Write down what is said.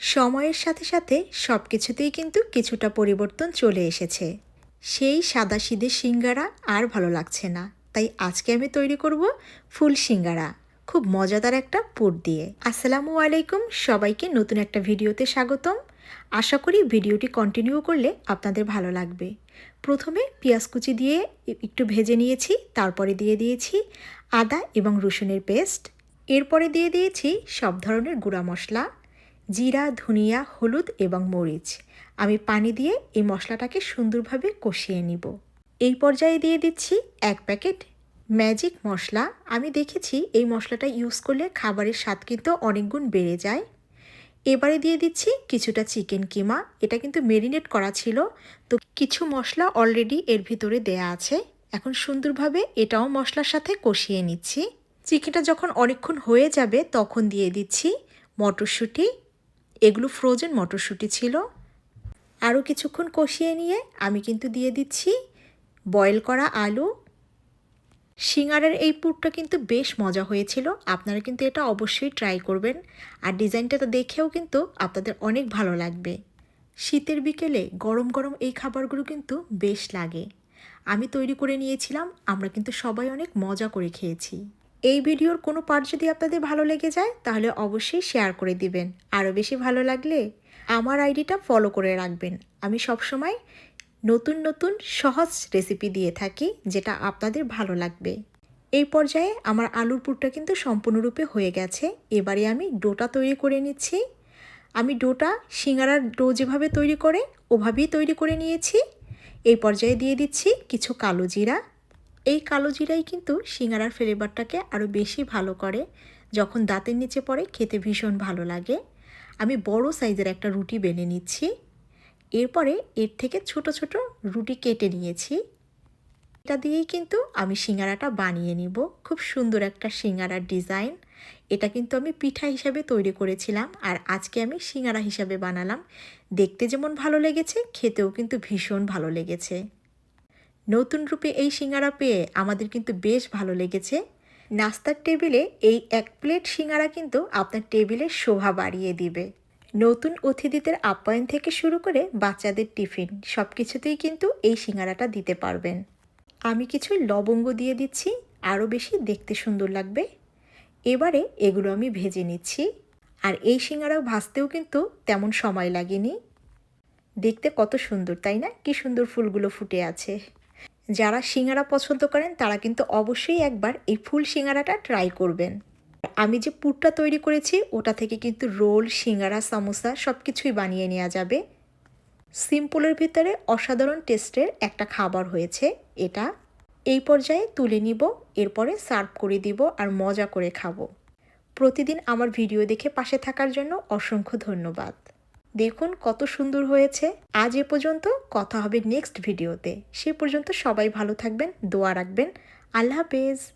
সময়ের সাথে সাথে সব কিছুতেই কিন্তু কিছুটা পরিবর্তন চলে এসেছে। সেই সাদা সিধে সিঙ্গারা আর ভালো লাগছে না। তাই আজকে আমি তৈরি করব ফুল সিঙ্গারা। খুব মজাদার একটা পুর দিয়ে। আসসালামু আলাইকুম, সবাইকে নতুন একটা ভিডিওতে স্বাগতম। আশা করি ভিডিওটি কন্টিনিউ করলে আপনাদের ভালো লাগবে। প্রথমে পেঁয়াজ কুচি দিয়ে একটু ভেজে নিয়েছি, তারপরে দিয়ে দিয়েছি আদা এবং রসুনের পেস্ট। এরপরে দিয়ে দিয়েছি সব ধরনের গুঁড়া মশলা। জিরা, ধনিয়া, হলুদ এবং মরিচ। আমি পানি দিয়ে এই মশলাটাকে সুন্দরভাবে কষিয়ে নিব। এই পর্যায়ে দিয়ে দিচ্ছি এক প্যাকেট ম্যাজিক মশলা। আমি দেখেছি এই মশলাটা ইউজ করলে খাবারের স্বাদ কিন্তু অনেক গুণ বেড়ে যায়। এবারে দিয়ে দিচ্ছি কিছুটা চিকেন কিমা। এটা কিন্তু মেরিনেট করা ছিল। তো কিছু মশলা অলরেডি এর ভিতরে দেয়া আছে। এখন সুন্দরভাবে এটাও মশলার সাথে কষিয়ে নিচ্ছি। চিকেনটা যখন অনেকক্ষণ হয়ে যাবে তখন দিয়ে দিচ্ছি মটরশুঁটি এগুলো ফ্রোজেন মটরশুঁটি ছিল। আরও কিছুক্ষণ কষিয়ে নিয়ে আমি কিন্তু দিয়ে দিচ্ছি বয়েল করা আলু। সিঙ্গারের এই পুরটা কিন্তু বেশ মজা হয়েছিল, আপনারা কিন্তু এটা অবশ্যই ট্রাই করবেন। আর ডিজাইনটা তো দেখেও কিন্তু আপনাদের অনেক ভালো লাগবে। শীতের বিকেলে গরম গরম এই খাবারগুলো কিন্তু বেশ লাগে। আমি তৈরি করে নিয়েছিলাম, আমরা কিন্তু সবাই অনেক মজা করে খেয়েছি। এই ভিডিওর কোনো পার্ট যদি আপনাদের ভালো লেগে যায়, তাহলে অবশ্যই শেয়ার করে দিবেন। আরও বেশি ভালো লাগলে আমার আইডিটা ফলো করে রাখবেন। আমি সবসময় নতুন নতুন সহজ রেসিপি দিয়ে থাকি, যেটা আপনাদের ভালো লাগবে। এই পর্যায়ে আমার আলুর পুরটা কিন্তু সম্পূর্ণরূপে হয়ে গেছে। এবারে আমি ডোটা তৈরি করে নিচ্ছি। আমি ডোটা সিঙ্গারার ডো যেভাবে তৈরি করে, ওভাবেই তৈরি করে নিয়েছি। এই পর্যায়ে দিয়ে দিচ্ছি কিছু কালো জিরা এই কালো জিরাই কিন্তু সিঙ্গারার ফ্লেভারটাকে আরও বেশি ভালো করে। যখন দাঁতের নিচে পড়ে খেতে ভীষণ ভালো লাগে। আমি বড় সাইজের একটা রুটি বেলে নিচ্ছি। এরপরে এর থেকে ছোট ছোট রুটি কেটে নিয়েছি। এটা দিয়েই কিন্তু আমি সিঙ্গারাটা বানিয়ে নিব। খুব সুন্দর একটা সিঙ্গারার ডিজাইন। এটা কিন্তু আমি পিঠা হিসাবে তৈরি করেছিলাম আর আজকে আমি সিঙ্গারা হিসাবে বানালাম। দেখতে যেমন ভালো লেগেছে, খেতেও কিন্তু ভীষণ ভালো লেগেছে। নতুন রূপে এই সিঙ্গারা পেয়ে আমাদের কিন্তু বেশ ভালো লেগেছে। নাস্তার টেবিলে এই এক প্লেট সিঙ্গারা কিন্তু আপনার টেবিলের শোভা বাড়িয়ে দিবে। নতুন অতিথিদের আপ্যায়ন থেকে শুরু করে বাচ্চাদের টিফিন সব কিছুতেই কিন্তু এই সিঙ্গারাটা দিতে পারবেন। আমি কিছু লবঙ্গ দিয়ে দিচ্ছি, আরও বেশি দেখতে সুন্দর লাগবে। এবারে এগুলো আমি ভেজে নিচ্ছি। আর এই সিঙ্গারা ভাজতেও কিন্তু তেমন সময় লাগেনি। দেখতে কত সুন্দর, তাই না? কি সুন্দর ফুলগুলো ফুটে আছে। যারা সিঙ্গারা পছন্দ করেন, তারা কিন্তু অবশ্যই একবার এই ফুল সিঙ্গারাটা ট্রাই করবেন। আমি যে পুরটা তৈরি করেছি, ওটা থেকে কিন্তু রোল, সিঙ্গারা, সামোসা সব কিছুই বানিয়ে নেওয়া যাবে। সিম্পলের ভিতরে অসাধারণ টেস্টের একটা খাবার হয়েছে এটা। এই পর্যায়ে তুলে নিব, এরপরে সার্ভ করে দিব আর মজা করে খাব। প্রতিদিন আমার ভিডিও দেখে পাশে থাকার জন্য অসংখ্য ধন্যবাদ। দেখুন কত সুন্দর হয়েছে। আজ এ পর্যন্ত কথা হবে নেক্সট ভিডিওতে সে পর্যন্ত সবাই ভালো থাকবেন, দোয়া রাখবেন। আল্লাহ হাফেজ।